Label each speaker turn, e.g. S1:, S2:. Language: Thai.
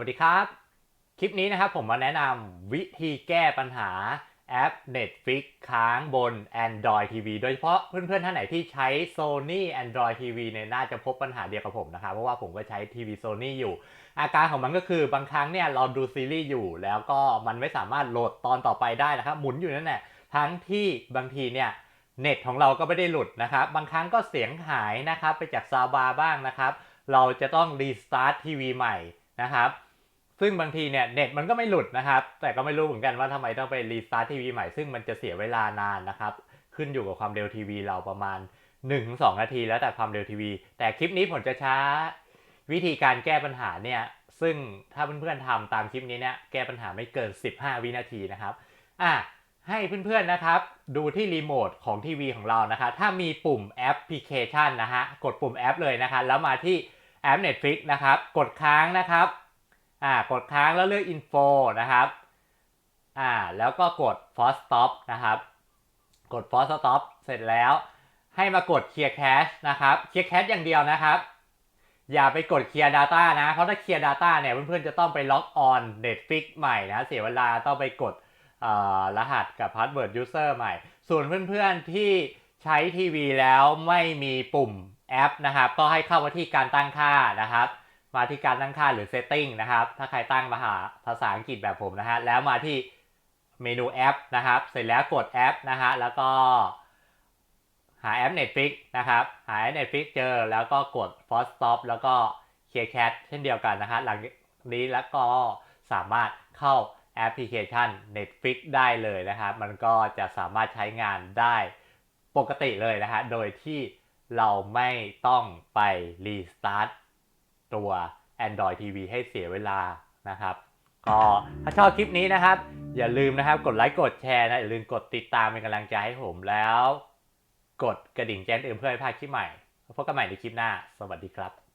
S1: วัสดีครับ คลิปนี้นะครับผมมาแนะนำวิธีแก้ปัญหาแอป Netflix ค้างบน Android TV โดยเฉพาะเพื่อนๆ ท่านไหนที่ใช้ Sony Android TV เนี่ยน่าจะพบปัญหาเดียวกับผมนะครับ เพราะว่าผมก็ใช้ทีวี Sony อยู่ อาการของมันก็คือบางครั้งเนี่ยเราดูซีรีส์อยู่ แล้วก็มันไม่สามารถโหลดตอนต่อไปได้นะครับ หมุนอยู่นั่นแหละทั้งที่บางทีเนี่ยเน็ตของเราก็ไม่ได้หลุดนะครับ บางครั้งก็เสียงหายนะครับ ไปจากซาวบาร์บ้างนะครับ เราจะต้องรีสตาร์ททีวีใหม่นะครับ ซึ่งบางทีเนี่ยเน็ตมันก็ไม่หลุดนะครับ แต่ก็ไม่รู้เหมือนกันว่าทำไมต้องไปรีสตาร์ททีวีใหม่ซึ่งมันจะเสียเวลานานนะครับ ขึ้นอยู่กับความเร็วทีวีเราประมาณ 1-2 นาที แล้วแต่ความเร็วทีวี แต่คลิปนี้ผมจะช้า วิธีการแก้ปัญหาเนี่ยซึ่งถ้าเพื่อนๆทำตามคลิปนี้เนี่ยแก้ปัญหาไม่เกิน 15 วินาทีนะครับอะให้เพื่อนๆนะครับ ดูที่รีโมทของทีวีของเรานะคะถ้ามีปุ่มแอปพลิเคชันนะฮะกดปุ่มแอปเลยนะคะแล้วมาที่แอป Netflix นะครับ กดค้างนะครับ อ่ากดค้างแล้วเลือก info นะครับอ่าแล้วก็กด force stop นะครับ กด force stop เสร็จแล้ว ให้มากด clear cache นะครับ clear cache อย่างเดียวนะครับ อย่าไปกด clear data นะ เพราะถ้า clear data เนี่ยเพื่อนๆจะต้องไปล็อก on Netflix ใหม่นะ เสียเวลาต้องไปกดรหัสกับ password user ใหม่ ส่วนเพื่อนๆที่ใช้ทีวีแล้วไม่มีปุ่มแอปนะครับ ก็ให้เข้ามาที่การตั้งค่านะครับ มาที่การตั้งค่าหรือ setting นะครับ ถ้าใครตั้งภาษาภาษาอังกฤษแบบผมนะฮะ แล้วมาที่เมนูแอปนะครับ เสร็จแล้วกดแอปนะฮะ แล้วก็หาแอป Netflix นะครับ หาแอป Netflix เจอ แล้วก็กด f o r stop แล้วก็ clear cache เช่นเดียวกันนะฮะ หลังนี้แล้วก็สามารถเข้าแอปพลิเคชัน Netflix ได้เลยนะครับ มันก็จะสามารถใช้งานได้ปกติเลยนะฮะ โดยที่เราไม่ต้องไปรีสตาร์ท ตัว Android TV ให้เสียเวลานะครับ ก็ถ้าชอบคลิปนี้นะครับ อย่าลืมนะครับกดไลค์กดแชร์นะ อย่าลืมกดติดตามเป็นกำลังใจให้ผมแล้ว กดกระดิ่งแจ้งเตือนเพื่อไม่พลาดคลิปใหม่พบกันใหม่ในคลิปหน้า สวัสดีครับ